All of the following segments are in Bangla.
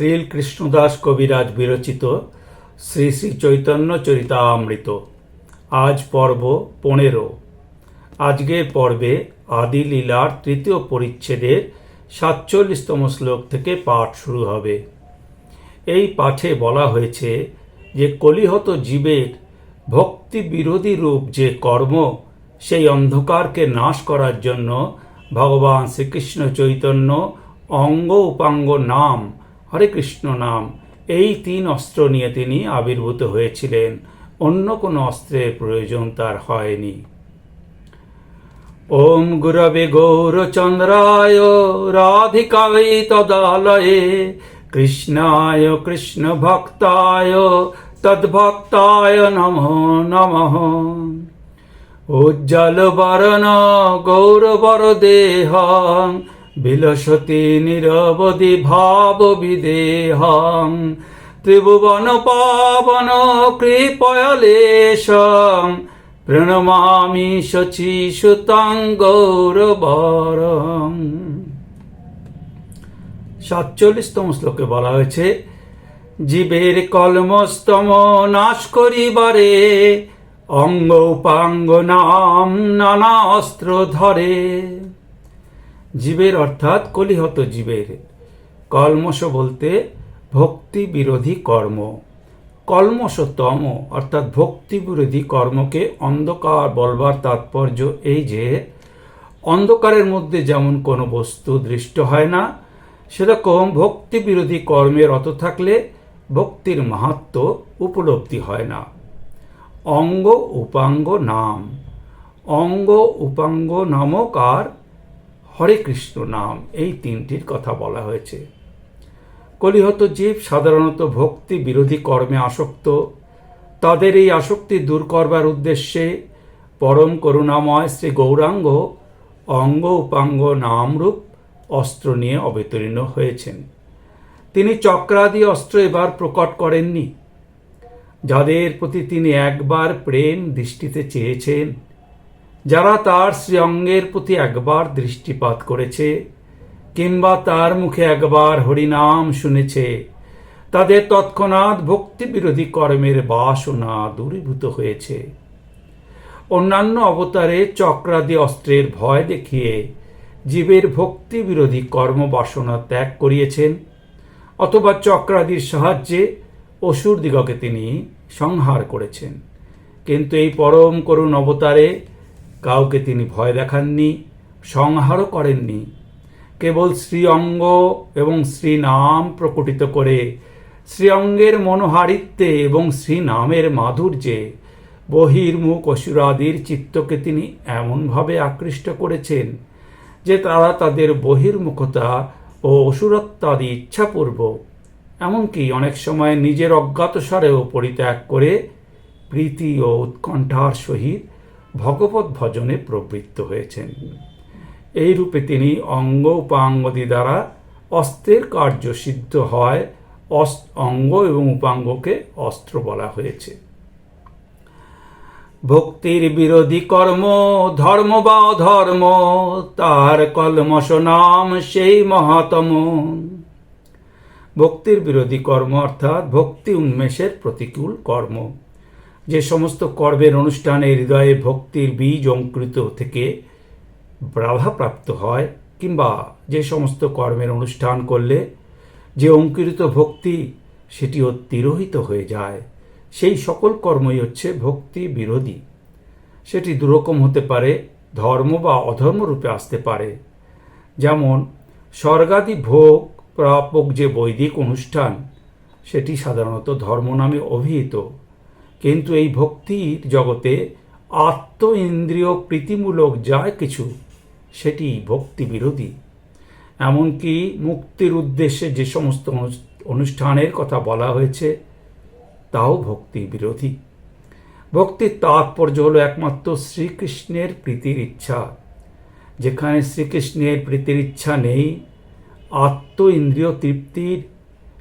শ্রীল কৃষ্ণদাস কবিরাজ বিরচিত শ্রী শ্রী চৈতন্য চরিতামৃত। আজ পর্ব পনেরো। আজকের পর্বে আদি লীলার তৃতীয় পরিচ্ছেদের সাতচল্লিশতম শ্লোক থেকে পাঠ শুরু হবে। এই পাঠে বলা হয়েছে যে, কলিহত জীবের ভক্তি বিরোধী রূপ যে কর্ম, সেই অন্ধকারকে নাশ করার জন্য ভগবান শ্রীকৃষ্ণ চৈতন্য অঙ্গ উপাঙ্গ নাম হরে কৃষ্ণ নাম। এই তিন অস্ত্র নিয়ে তিনি আবির্ভূত হয়েছিলেন। অন্য কোনো অস্ত্রের প্রয়োজন তার হয়নি। ওম গুরবে গৌরচন্দ্রায় রাধিকায় তদালয়ে, কৃষ্ণায় কৃষ্ণ ভক্তায় তদ্ভক্তায় নমো নমঃ। উজ্জ্বল বরণ গৌরবর দেহ বিলসতি নিরবধি ভাব বিদেহ ত্রিভুবন পাবন কৃপয়লেশ প্রণমামি শচী সুতাং গৌরবরম। সাতচল্লিশতম শ্লোকে বলা হয়েছে, জীবের কলমস্তম নাশ করিবারে অঙ্গ উপাঙ্গ নাম নানা অস্ত্র ধরে। জীবের অর্থাৎ কলিহত জীবের। কলমশ বলতে ভক্তি বিরোধী কর্ম। কলমশতম, অর্থাৎ ভক্তি বিরোধী কর্মকে অন্ধকার বলবার তাৎপর্য এই যে, অন্ধকারের মধ্যে যেমন কোনো বস্তু দৃষ্ট হয় না, সেরকম ভক্তি বিরোধী কর্মে রত থাকলে ভক্তির মাহাত্ম উপলব্ধি হয় না। অঙ্গ উপাঙ্গ নাম। অঙ্গ উপাঙ্গ নামক আর হরে কৃষ্ণ নাম এই তিনটির কথা বলা হয়েছে। কলিহত জীব সাধারণত ভক্তি বিরোধী কর্মে আসক্ত। তাদের এই আসক্তি দূর করবার উদ্দেশ্যে পরম করুণাময় শ্রী গৌরাঙ্গ অঙ্গ উপাঙ্গ নামরূপ অস্ত্র নিয়ে অবতীর্ণ হয়েছেন। তিনি চক্রাদি অস্ত্র এবার প্রকট করেননি। যাদের প্রতি তিনি একবার প্রেম দৃষ্টিতে চেয়েছেন যারা তার শ্রীঅঙ্গের প্রতি একবার দৃষ্টিপাত করেছে, কিংবা তার মুখে একবার হরিনাম শুনেছে, তাদের তৎক্ষণাৎ ভক্তি বিরোধী কর্মের বাসনা দূরীভূত হয়েছে। অন্যান্য অবতারে চক্রাদি অস্ত্রের ভয় দেখিয়ে জীবের ভক্তি বিরোধী কর্ম বাসনা ত্যাগ করিয়েছেন, অথবা চক্রাদির সাহায্যে অসুর দিগকে তিনি সংহার করেছেন। কিন্তু এই পরম করুণ অবতারে কাউকে তিনি ভয় দেখাননি, সংহারও করেননি। কেবল শ্রী অঙ্গ এবং শ্রী নাম প্রকটিত করে শ্রীঅঙ্গের মনোহারিত্বে এবং শ্রী নামের মাধুর্যে বহির্মুখ অসুরাদির চিত্তকে তিনি এমনভাবে আকৃষ্ট করেছেন যে তারা তাদের বহির্মুখতা ও অসুরত্বাদি ইচ্ছাপূর্বক, এমনকি অনেক সময় নিজের অজ্ঞাতসারেও পরিত্যাগ করে প্রীতি ও উৎকণ্ঠার সহিত ভগবত ভজনে প্রবৃত্ত হয়েছেন। এই রূপে তিনি অঙ্গ উপাঙ্গদি দ্বারা অস্ত্রের কার্য সিদ্ধ হয় অঙ্গ এবং উপাঙ্গকে অস্ত্র বলা হয়েছে। ভক্তির বিরোধী কর্ম, ধর্ম বা অধর্ম, তার কলমশ নাম সেই মহাতম। ভক্তির বিরোধী কর্ম অর্থাৎ ভক্তি উন্মেষের প্রতিকূল কর্ম। যে সমস্ত কর্মের অনুষ্ঠানে হৃদয়ে ভক্তির বীজ অঙ্কুরিত থেকে বাধাপ্রাপ্ত হয়, কিংবা যে সমস্ত কর্মের অনুষ্ঠান করলে যে অঙ্কুরিত ভক্তি সেটিও তিরোহিত হয়ে যায়। সেই সকল কর্মই হচ্ছে ভক্তি বিরোধী। সেটি দুরকম হতে পারে, ধর্ম বা অধর্ম রূপে আসতে পারে। যেমন, স্বর্গাদি ভোগ প্রাপক যে বৈদিক অনুষ্ঠান, সেটি সাধারণত ধর্ম নামে অভিহিত। কিন্তু এই ভক্তির জগতে আত্ম ইন্দ্রিয় প্রীতিমূলক যা কিছু, সেটি ভক্তি বিরোধী। এমনকি মুক্তির উদ্দেশ্যে যে সমস্ত অনুষ্ঠানের কথা বলা হয়েছে, তাও ভক্তি বিরোধী। ভক্তির তাৎপর্য হলো একমাত্র শ্রীকৃষ্ণের প্রীতির ইচ্ছা। যেখানে শ্রীকৃষ্ণের প্রীতির ইচ্ছা নেই আত্ম ইন্দ্রিয় তৃপ্তির,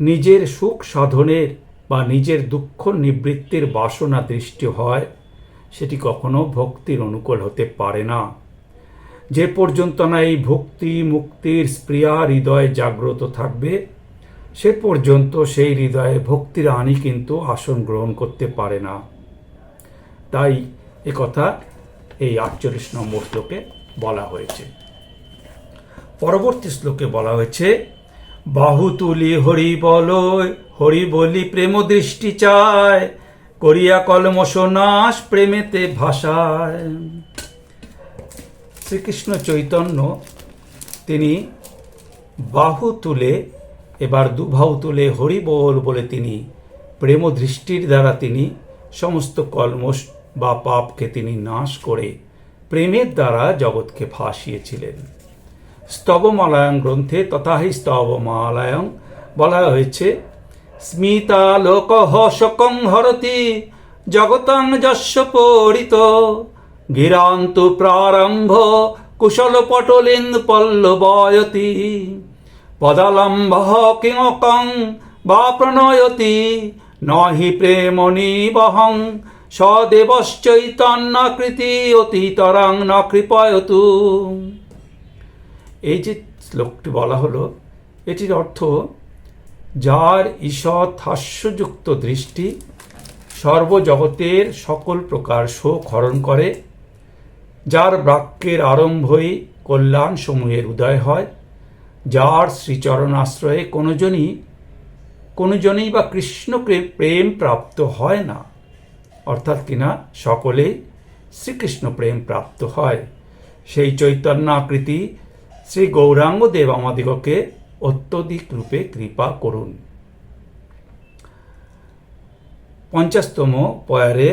নিজের সুখ সাধনের বা নিজের দুঃখ নিবৃত্তির বাসনা দৃষ্টি হয়, সেটি কখনো ভক্তির অনুকূল হতে পারে না। যে পর্যন্ত না এই ভক্তি মুক্তির স্প্রিয়া হৃদয় জাগ্রত থাকবে, সে পর্যন্ত সেই হৃদয়ে ভক্তির আনি কিন্তু আসন গ্রহণ করতে পারে না। তাই এ কথা এই আটচল্লিশ নম্বর শ্লোকে বলা হয়েছে। পরবর্তী শ্লোকে বলা হয়েছে বাহু তুলি হরি বল হরি বলি প্রেম দৃষ্টি চায়, করিয়া কলমশ নাশ প্রেমেতে ভাষায় শ্রীকৃষ্ণ চৈতন্য, তিনি বাহু তুলে, এবার দুবাহু তুলে হরি বল বলে তিনি প্রেম দৃষ্টির দ্বারা তিনি সমস্ত কলমশ বা পাপকে তিনি নাশ করে প্রেমের দ্বারা জগৎকে ভাসিয়েছিলেন স্তবমালায়ং গ্রন্থে তথাহি স্তবমালায়ং বলা হয়েছে স্মিতালোক শকং হরতি, জগতং যস্য পরিত, গিরান্ত প্রারম্ভ কুশল পটলিন্দ পল্লবয়তি পদালম্ব কিঙ্কং বা প্রণয়তি, নহি প্রেম নিবহং, সদেবশ্চৈতন্যকৃতি অতীতরাং ন কৃপয়তু। এই যে শ্লোকটি বলা হলো, এটির অর্থ, যার ঈষৎ হাস্যযুক্ত দৃষ্টি সর্বজগতের সকল প্রকার শোক হরণ করে, যার বাক্যের আরম্ভই কল্যাণ সমূহের উদয় হয়, যার শ্রীচরণ আশ্রয়ে কোনোজনই কোনোজনই বা কৃষ্ণকে প্রেম প্রাপ্ত হয় না, অর্থাৎ কিনা সকলেই শ্রীকৃষ্ণ প্রেম প্রাপ্ত হয়। সেই চৈতন্য আকৃতি শ্রী গৌরাঙ্গ দেব আমাদিগকে অত্যধিক রূপে কৃপা করুন। পঞ্চাশতম পয়ারে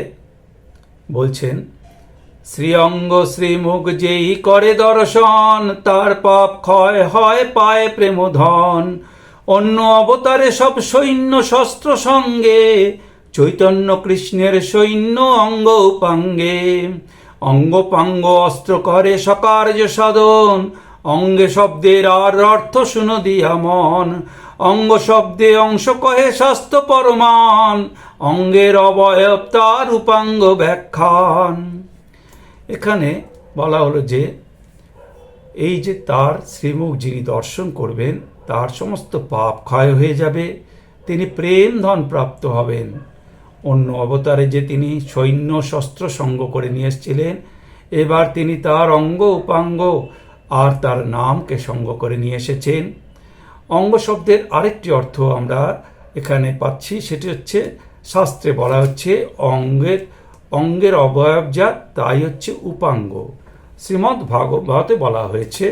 বলছেন, শ্রীঅঙ্গ শ্রীমুখ যেই করে দর্শন, তার পাপ ক্ষয় হয় পায় প্রেমধন। অন্য অবতারে সব সৈন্য শস্ত্র সঙ্গে, চৈতন্য কৃষ্ণের সৈন্য অঙ্গ উপাঙ্গে। অঙ্গ পাঙ্গ অস্ত্র করে সকার্য সাধন অঙ্গে শব্দের আর অর্থ শুনো দিয়া মন। অঙ্গ শব্দে অংশ কহে স্বাস্থ্য পরমান। অঙ্গের অবয়ব তার উপাঙ্গ ব্যাখ্যান। এখানে বলা হলো যে, এই যে তার শ্রীমুখ যিনি দর্শন করবেন, তার সমস্ত পাপ ক্ষয় হয়ে যাবে, তিনি প্রেম ধন প্রাপ্ত হবেন। অন্য অবতারে যে তিনি সৈন্য, শস্ত্র সঙ্গ করে নিয়ে এসেছিলেন, এবার তিনি তার অঙ্গ উপাঙ্গ আর তার নামকে সঙ্গ করে নিয়ে এসেছেন। অঙ্গ শব্দের আরেকটি অর্থ আমরা এখানে পাচ্ছি, সেটি হচ্ছে শাস্ত্রে বলা হচ্ছে অঙ্গের অঙ্গের অবয়ব যা, তাই হচ্ছে উপাঙ্গ। শ্রীমদ্ ভাগবতে বলা হয়েছে,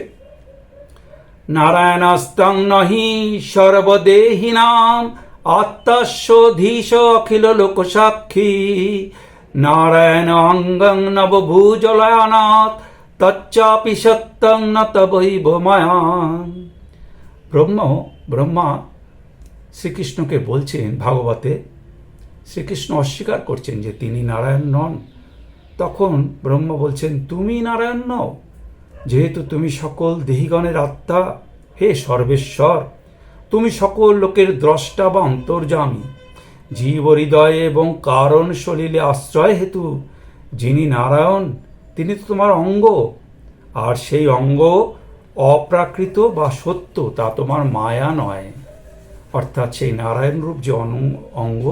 নারায়ণাস্তং নহি সর্বদেহী সর্বদেহিনাম আত্মাস্যধীশ অখিল লোকসাক্ষী। নারায়ণ অঙ্গং নবভূজলয়ানাথ তচ্চাপি সত্যং ন তবৈব ব্রহ্ম, ব্রহ্মা শ্রীকৃষ্ণকে বলছেন ভাগবতে, শ্রীকৃষ্ণ অস্বীকার করছেন যে তিনি নারায়ণ নন। তখন ব্রহ্ম বলছেন, তুমি নারায়ণ নও, যেহেতু তুমি সকল দেহিগণের আত্মা, হে সর্বেশ্বর, তুমি সকল লোকের দ্রষ্টা বা অন্তর্যামী জীব হৃদয়ে এবং কারণ সলিলে আশ্রয় হেতু যিনি নারায়ণ তিনি তো তোমার অঙ্গ। আর সেই অঙ্গ অপ্রাকৃত বা সত্য, তা তোমার মায়া নয়। অর্থাৎ সেই নারায়ণ রূপ যে অঙ্গ,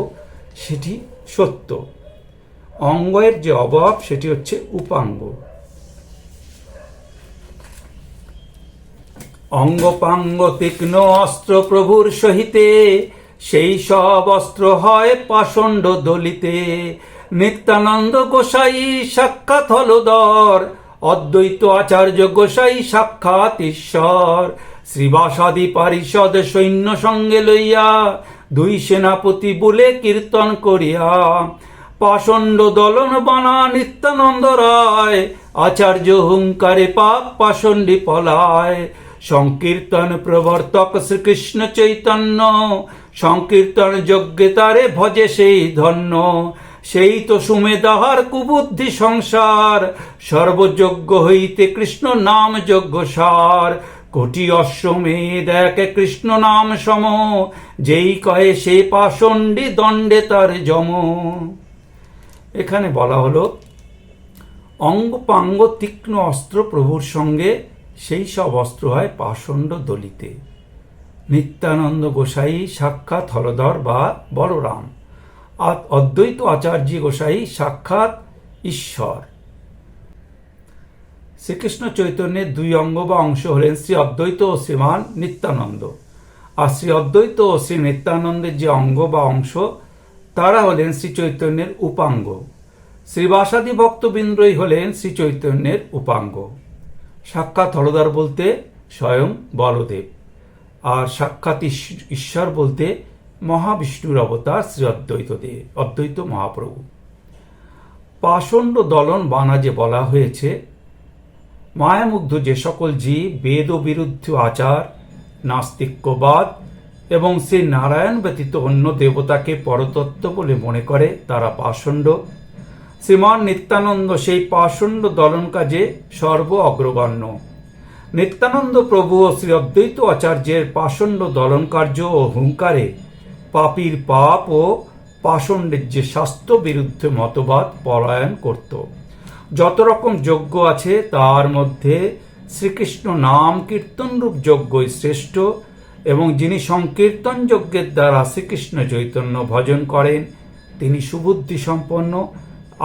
সেটি সত্য। অঙ্গের যে অভাব, সেটি হচ্ছে উপাঙ্গ। অঙ্গপাঙ্গ তীক্ষ্ণ অস্ত্র প্রভুর সহিতে, সেই সব অস্ত্র হয় পাষণ্ড দলিতে। নিত্যানন্দ গোসাই সাক্ষাৎ হলদর অদ্বৈত আচার্য গোসাই সাক্ষাৎ ঈশ্বর। শ্রীবাসাদি পারিষদ সৈন্য সঙ্গে লইয়া দুই সেনাপতি বলে কীর্তন করিয়া পাষণ্ড দলন বানা নিত্যানন্দ রায়। আচার্য হুঙ্কারে পাপ পাষণ্ডী পলায়। সংকীর্তন প্রবর্তক শ্রীকৃষ্ণ চৈতন্য। সংকীর্তন যজ্ঞে তারে ভজে সেই ধন্য। সেই তো সুমেদাহার কুবুদ্ধি সংসার। সর্বযজ্ঞ হইতে কৃষ্ণ নাম যজ্ঞ সার। কোটি অশ্বমেধ এক কৃষ্ণ নাম সম, যেই কয়ে সে পাষণ্ডী দণ্ডে তার যম। এখানে বলা হলো, অঙ্গ পাঙ্গ তীক্ষ্ণ অস্ত্র প্রভুর সঙ্গে সেই সব অস্ত্র হয় পাষণ্ড দলিতে। নিত্যানন্দ গোসাই সাক্ষাৎ হলধর বা বলরাম। অদ্বৈত আচার্য গোসাই সাক্ষাৎ ঈশ্বর। শ্রীকৃষ্ণ চৈতন্যের দুই অঙ্গ বা অংশ হলেন শ্রী অদ্বৈত ও শ্রীমান নিত্যানন্দ। আর শ্রী অদ্বৈত ও শ্রী নিত্যানন্দের যে অঙ্গ বা অংশ, তারা হলেন শ্রী চৈতন্যের উপাঙ্গ। শ্রীবাসাদি ভক্তবৃন্দই হলেন শ্রী চৈতন্যের উপাঙ্গ। সাক্ষাৎ হলদার বলতে স্বয়ং বলদেব। আর সাক্ষাৎ ঈশ্বর বলতে মহাবিষ্ণুর অবতার শ্রী অদ্বৈত দেব অদ্বৈত মহাপ্রভু। পাষণ্ড দলন বানা যে বলা হয়েছে, মায়ামুগ্ধ যে সকল জীব বেদ বিরুদ্ধ আচার, নাস্তিক্যবাদ এবং সেই নারায়ণ ব্যতীত অন্য দেবতাকে পরতত্ত্ব বলে মনে করে তারা পাষণ্ড। শ্রীমান নিত্যানন্দ সেই পাষণ্ড দলন কাজে সর্ব অগ্রগণ্য। নিত্যানন্দ প্রভু ও শ্রী অদ্বৈত আচার্যের পাষণ্ড দলন কার্য ও হুঙ্কারে পাপীর পাপ ও পাষণ্ডের যে স্বাস্থ্য বিরুদ্ধে মতবাদ পরায়ণ করত। যত রকম যজ্ঞ আছে, তার মধ্যে শ্রীকৃষ্ণ নাম কীর্তনরূপ যজ্ঞই শ্রেষ্ঠ এবং যিনি সংকীর্তন যজ্ঞের দ্বারা শ্রীকৃষ্ণ চৈতন্য ভজন করেন, তিনি সুবুদ্ধি সম্পন্ন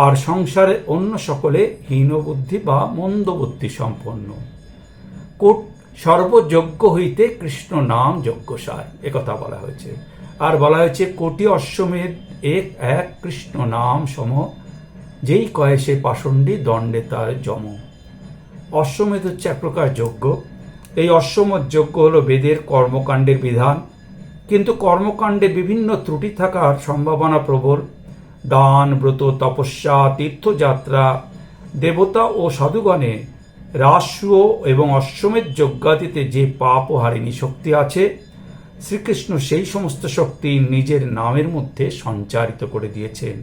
আর সংসারে অন্য সকলে হীনবুদ্ধি বা মন্দবুদ্ধি সম্পন্ন। কোট সর্বযজ্ঞ হইতে কৃষ্ণ নাম যজ্ঞ যজ্ঞসার একথা বলা হয়েছে। আর বলা হয়েছে, কোটি অশ্বমেধ এক এক কৃষ্ণ নাম সম যেই কয়ে সে পাষণ্ডী দণ্ডে তার যম। অশ্বমেধ হচ্ছে এক প্রকার যজ্ঞ। এই অশ্বমেধ যজ্ঞ হলো বেদের কর্মকাণ্ডের বিধান। কিন্তু কর্মকাণ্ডে বিভিন্ন ত্রুটি থাকার সম্ভাবনা প্রবল। দান, ব্রত, তপস্যা, তীর্থযাত্রা, দেবতা ও সাধুগণে রাস্য এবং অশ্বমেধ যজ্ঞাদিতে যে পাপ ও হারিণী শক্তি আছে শ্রীকৃষ্ণ সেই সমস্ত শক্তি নিজের নামের মধ্যে সঞ্চারিত করে দিয়েছেন।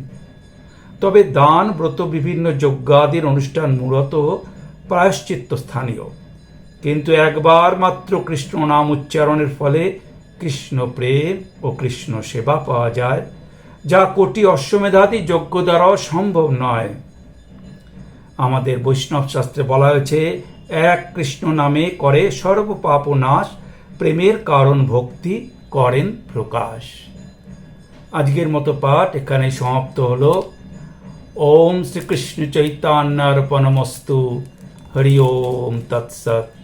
তবে দান, ব্রত, বিভিন্ন যজ্ঞাদির অনুষ্ঠান মূলত প্রায়শ্চিত্ত স্থানীয়। কিন্তু একবার মাত্র কৃষ্ণ নাম উচ্চারণের ফলে কৃষ্ণ প্রেম ও কৃষ্ণ সেবা পাওয়া যায়, যা কোটি অশ্বমেধাদি যজ্ঞ দ্বারাও সম্ভব নয়। আমাদের বৈষ্ণব শাস্ত্রে বলা হয়েছে, এক কৃষ্ণ নামে করে সর্ব পাপ নাশ প্রেমের কারণ ভক্তি করেন প্রকাশ। আজকের মতো পাঠ এখানে সমাপ্ত হল। ওম শ্রীকৃষ্ণ চৈতন্যার্পণমস্তু হরি ওম তৎসৎ।